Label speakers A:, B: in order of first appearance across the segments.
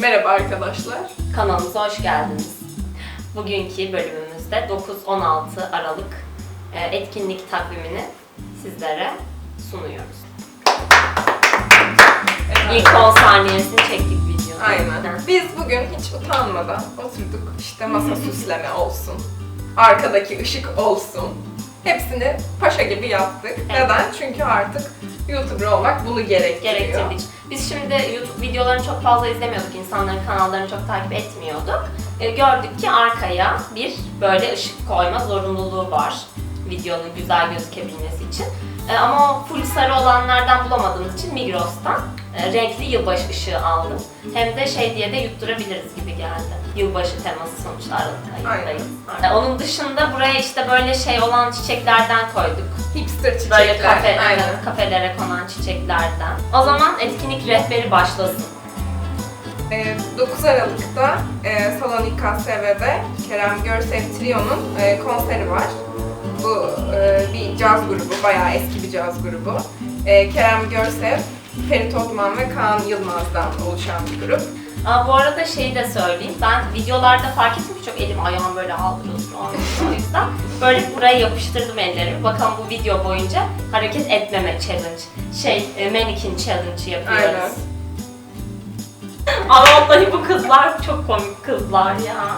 A: Merhaba arkadaşlar.
B: Kanalımıza hoş geldiniz. Bugünkü bölümümüzde 9-16 Aralık e, etkinlik takvimini sizlere sunuyoruz. İlk 10 saniyesini çektik videonun.
A: Aynen. Biz bugün hiç utanmadan oturduk. İşte masa süsleme olsun. Arkadaki ışık olsun. Hepsini paşa gibi yaptık. Neden? Çünkü artık YouTuber olmak bunu gerektiriyor.
B: Gerektirdiği için. Biz şimdi YouTube videolarını çok fazla izlemiyorduk. İnsanların kanallarını çok takip etmiyorduk. E, gördük ki arkaya bir böyle ışık koyma zorunluluğu var. Videonun güzel gözükebilmesi için. E, ama o full sarı olanlardan bulamadığımız için Migros'tan e, renkli yılbaşı ışığı aldım. Hem de şey diye de yutturabiliriz gibi geldi. Yılbaşı teması sonuçta Aralık ayındayız. E, onun dışında buraya işte böyle şey olan çiçeklerden koyduk.
A: Hipster çiçekler.
B: Böyle kafe,
A: Aynen.
B: kafelere konan çiçeklerden. O zaman etkinlik rehberi başlasın.
A: Ee, 9 Aralık'ta e, Salon İKSV'de Kerem Görsev Trio'nun e, konseri var. Bu e, bir caz grubu, bayağı eski bir caz grubu. E, Kerem Görsev, Ferit Otman ve Kaan Yılmaz'dan oluşan bir grup.
B: Aa, bu arada şeyi de söyleyeyim. Ben videolarda fark ettim ki çok elim ayağım böyle aldırılır. O yüzden böyle buraya yapıştırdım ellerimi. Bakalım bu video boyunca hareket etmeme challenge. Şey, e, mannequin challenge yapıyoruz.
A: Aynen.
B: Ama vallahi bu kızlar çok komik kızlar ya.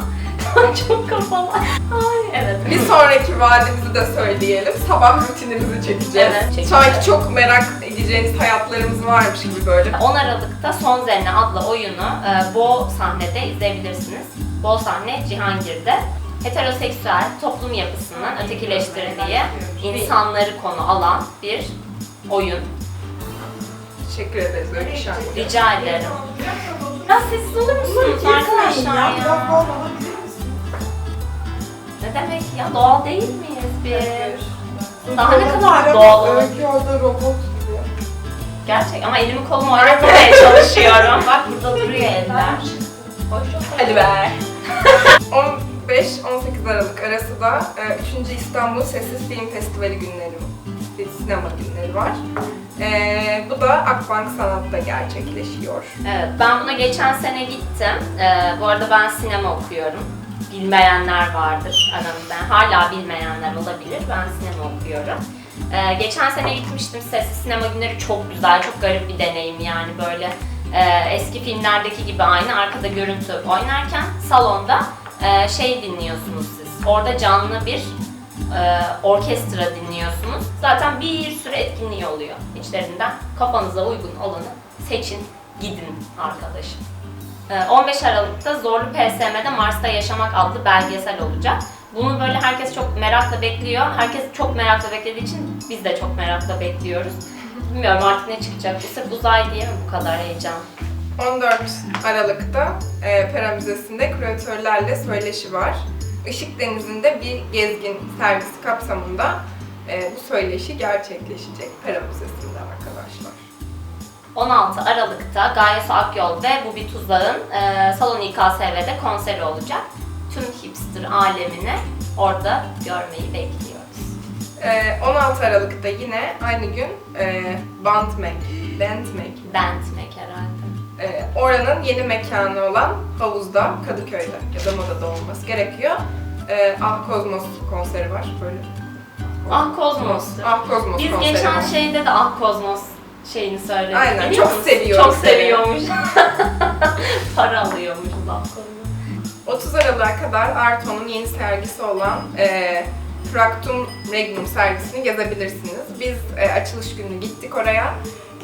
B: Çok kafalar. Ay evet.
A: Bir sonraki vaadimizi de söyleyelim. Sabah rutinimizi çekeceğiz.
B: Evet, çekeceğiz.
A: Sanki çok merak edeceğiniz hayatlarımız varmış gibi böyle.
B: 10 Aralık'ta Son Zenne adlı oyunu e, Bo sahnede izleyebilirsiniz. Bo sahne Cihangir'de heteroseksüel toplum yapısının ötekileştirildiği insanları konu alan bir oyun.
A: Teşekkür ederiz Öykü Şahin.
B: Rica ederim. Ya sessiz olur musunuz arkadaşlar ya? Ne demek ya? Doğal değil miyiz biz? Daha ne kadar doğal olur?
A: Öykü orada robot gibi.
B: Gerçek ama elimi kolumu oynatmaya çalışıyorum. Bak burada duruyor eller. Hadi be.
A: 15-18 Aralık arası da 3. İstanbul Sessiz Film Festivali günleri, sinema günleri var. E, bu da Akbank Sanat'ta gerçekleşiyor.
B: Evet, ben buna geçen sene gittim. Ee, bu arada ben sinema okuyorum. Bilmeyenler vardır aramızda. Hala bilmeyenler olabilir. Ben sinema okuyorum. Ee, geçen sene gitmiştim. Sessiz sinema günleri çok güzel, çok garip bir deneyim yani böyle. e, eski filmlerdeki gibi aynı arkada görüntü oynarken salonda e, şey dinliyorsunuz siz. Orada canlı bir e, orkestra dinliyorsunuz. Zaten bir sürü etkinliği oluyor içlerinden. Kafanıza uygun olanı seçin, gidin arkadaşım. E, 15 Aralık'ta Zorlu PSM'de Mars'ta Yaşamak adlı belgesel olacak. Bunu böyle herkes çok merakla bekliyor. Herkes çok merakla beklediği için biz de çok merakla bekliyoruz. Bilmiyorum artık ne çıkacak. Sırf uzay diye mi bu kadar heyecan?
A: 14 Aralık'ta e, Pera Müzesi'nde küratörlerle söyleşi var. Işık Denizi'nde bir gezgin servisi kapsamında e, bu söyleşi gerçekleşecek Pera Müzesi'nde arkadaşlar.
B: 16 Aralık'ta Gaye Akyol ve Bubi Tuzağ'ın e, Salon İKSV'de konseri olacak. Tüm hipster alemini orada görmeyi bekliyoruz.
A: E, 16 Aralık'ta yine aynı gün e, Bandmek, Bandmek,
B: Bentmek herhalde.
A: e, oranın yeni mekanı olan havuzda Kadıköy'de ya da Moda'da olması gerekiyor. E, ah Kozmos konseri var böyle.
B: Ah Kozmos.
A: Ah Kozmos
B: Biz
A: konseri
B: geçen
A: var.
B: şeyde de Ah Kozmos şeyini söyledik.
A: Aynen,
B: biliyor
A: çok
B: musun?
A: seviyoruz
B: Çok
A: seni.
B: seviyormuş. Para alıyormuş Ah Kozmos.
A: 30 Aralık'a kadar Arto'nun yeni sergisi olan e, Fractum Regnum sergisini gezebilirsiniz. Biz e, açılış günü gittik oraya.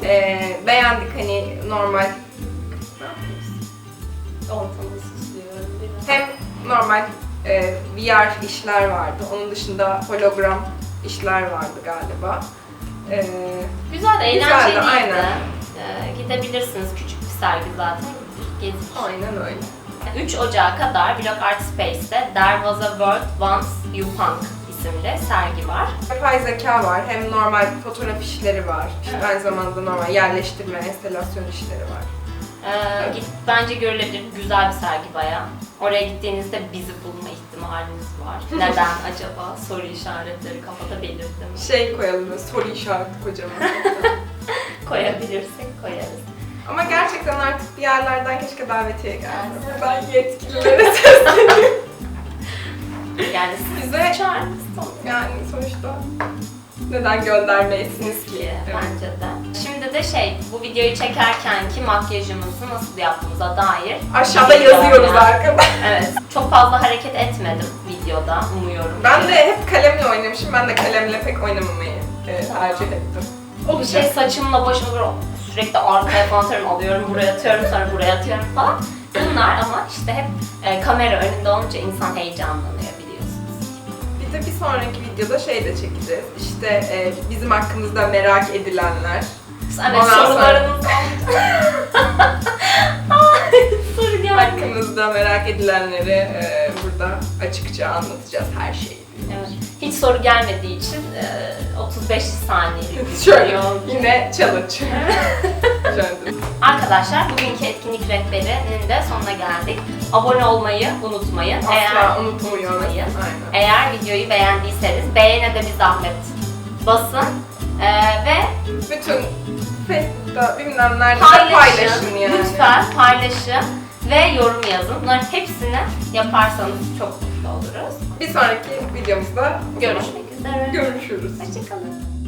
A: E, beğendik hani normal ne yapıyoruz?
B: Ortalığı süslüyorum biraz.
A: hem normal e, VR işler vardı. Onun dışında hologram işler vardı galiba. E, Güzeldi,
B: eğlenceliydi.
A: aynen.
B: Ee, gidebilirsiniz. Küçük bir sergi zaten. Gezin.
A: aynen öyle.
B: 3 Ocağı kadar Blok Art Space'te There Was a World Once You Punk isimli sergi var.
A: Yapay zeka var. Hem normal fotoğraf işleri var.
B: Evet.
A: aynı zamanda normal yerleştirme, enstelasyon işleri var.
B: Ee, git, bence görülebilir güzel bir sergi bayağı. Oraya gittiğinizde bizi bulma ihtimaliniz var. Neden acaba? Soru işaretleri kafada belirdim.
A: Şey koyalım soru işareti kocaman.
B: Koyabilirsek koyarız.
A: Ama gerçekten artık bir yerlerden keşke davetiye gelse. Ben yetkililere sesleniyorum.
B: Yani siz
A: Bize yani sonuçta neden göndermeyesiniz ki?
B: bence de. Şimdi de şey bu videoyu çekerken ki makyajımızı nasıl yaptığımıza dair
A: Aşağıda yazıyoruz
B: var.
A: arkadaşlar.
B: Evet. Çok fazla hareket etmedim videoda umuyorum.
A: Ben de hep kalemle oynamışım. Ben de kalemle pek oynamamayı e, tercih ettim.
B: bir şey saçımla başımı böyle sürekli arkaya falan atıyorum, alıyorum buraya atıyorum sonra buraya atıyorum falan. Bunlar ama işte hep e, kamera önünde olunca insan heyecanlanıyor.
A: Bir de bir sonraki videoda şey de çekeceğiz. İşte e, bizim hakkımızda merak edilenler.
B: Evet
A: Ondan sonra-
B: sorularınız Ay, soru geldi.
A: Hakkımızda merak edilenleri e, burada açıkça anlatacağız her şeyi.
B: Evet. Hiç soru gelmediği için e, 35 saniyelik bir
A: Şöyle yine challenge. Şöyle.
B: Arkadaşlar bugünkü etkinlik rehberinin de sonuna geldik. Abone olmayı unutmayın.
A: Asla unutmuyoruz.
B: unutmayın.
A: Aynen.
B: Eğer videoyu beğendiyseniz beğene de bir zahmet basın Ee, ve
A: Bütün Facebook'ta bilmem nerede de
B: paylaşın.
A: paylaşın yani.
B: Lütfen paylaşın ve yorum yazın. Bunların hepsini yaparsanız çok mutlu oluruz.
A: Bir sonraki videomuzda
B: Görüşmek üzere.
A: görüşürüz.
B: Hoşçakalın.